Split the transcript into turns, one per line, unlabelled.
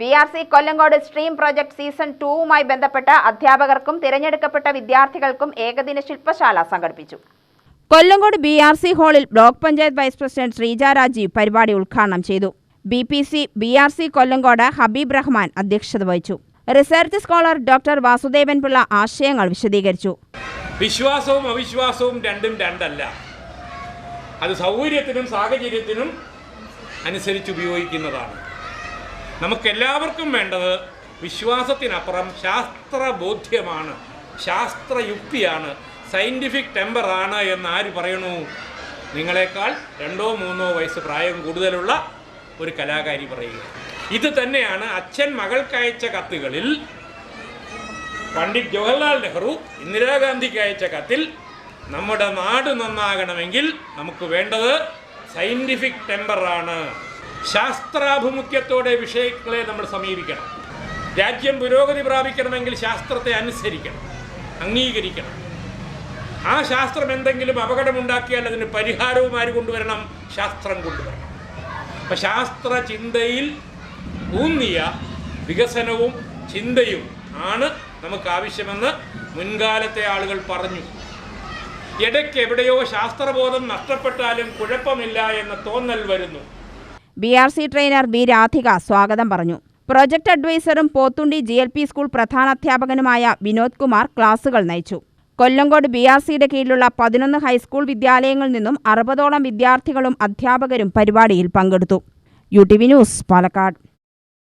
B R C Kollengode stream project season ടൂവുമായി ബന്ധപ്പെട്ട അധ്യാപകർക്കും തിരഞ്ഞെടുക്കപ്പെട്ട വിദ്യാർത്ഥികൾക്കും ഏകദിന ശില്പശാല സംഘടിപ്പിച്ചു. കൊല്ലങ്കോട് ബി ആർ സി ഹാളിൽ block panchayat vice president Sreeja Rajeev പരിപാടി ഉദ്ഘാടനം ചെയ്തു. B P C B R C Kollengode Habeeb Rahman അധ്യക്ഷത വഹിച്ചു. Research scholar doctor Vasudevan Pillai ആശയങ്ങൾ വിശദീകരിച്ചു.
വിശ്വാസവും അവിശ്വാസവും രണ്ടും രണ്ടല്ല. അത് സൗകര്യത്തിനും സാഹചര്യത്തിനും അനുസരിച്ച് ഉപയോഗിക്കുന്നതാണ്. നമുക്കെല്ലാവർക്കും വേണ്ടത് വിശ്വാസത്തിനപ്പുറം ശാസ്ത്രബോധ്യമാണ്. ശാസ്ത്രയുക്തിയാണ്. സയന്റിഫിക് ടെമ്പറാണ് എന്ന് ആര് പറയണു? നിങ്ങളെക്കാൾ രണ്ടോ മൂന്നോ വയസ്സ് പ്രായം കൂടുതലുള്ള ഒരു കലാകാരി പറയുക. ഇത് തന്നെയാണ് അച്ഛൻ മകൾക്കയച്ച കത്തുകളിൽ പണ്ഡിറ്റ് ജവഹർലാൽ നെഹ്റു ഇന്ദിരാഗാന്ധിക്ക് അയച്ച കത്തിൽ നമ്മുടെ നാട് നന്നാകണമെങ്കിൽ നമുക്ക് വേണ്ടത് സയന്റിഫിക് ടെമ്പറാണ് ശാസ്ത്രാഭിമുഖ്യത്തോടെ വിഷയങ്ങളെ നമ്മൾ സമീപിക്കണം. രാജ്യം പുരോഗതി പ്രാപിക്കണമെങ്കിൽ ശാസ്ത്രത്തെ അനുസരിക്കണം അംഗീകരിക്കണം. ആ ശാസ്ത്രം എന്തെങ്കിലും അപകടമുണ്ടാക്കിയാൽ അതിന് പരിഹാരവും ആര് കൊണ്ടുവരണം? ശാസ്ത്രം കൊണ്ടുവരണം. അപ്പം ശാസ്ത്ര ചിന്തയിൽ ഊന്നിയ വികസനവും ചിന്തയും ആണ് നമുക്ക് ആവശ്യമെന്ന് മുൻകാലത്തെ ആളുകൾ പറഞ്ഞു. ഇടയ്ക്ക് എവിടെയോ ശാസ്ത്രബോധം നഷ്ടപ്പെട്ടാലും കുഴപ്പമില്ല എന്ന തോന്നൽ വരുന്നു.
B R C trainer B Radhika സ്വാഗതം പറഞ്ഞു. Project അഡ്വൈസറും Pothundi G L P school പ്രധാനാധ്യാപകനുമായ Vinod Kumar ക്ലാസുകൾ നയിച്ചു. കൊല്ലങ്കോട് ബി ആർ സിയുടെ കീഴിലുള്ള പതിനൊന്ന് ഹൈസ്കൂൾ വിദ്യാലയങ്ങളിൽ നിന്നും അറുപതോളം വിദ്യാർത്ഥികളും അധ്യാപകരും പരിപാടിയിൽ പങ്കെടുത്തു. U T V news Palakkad.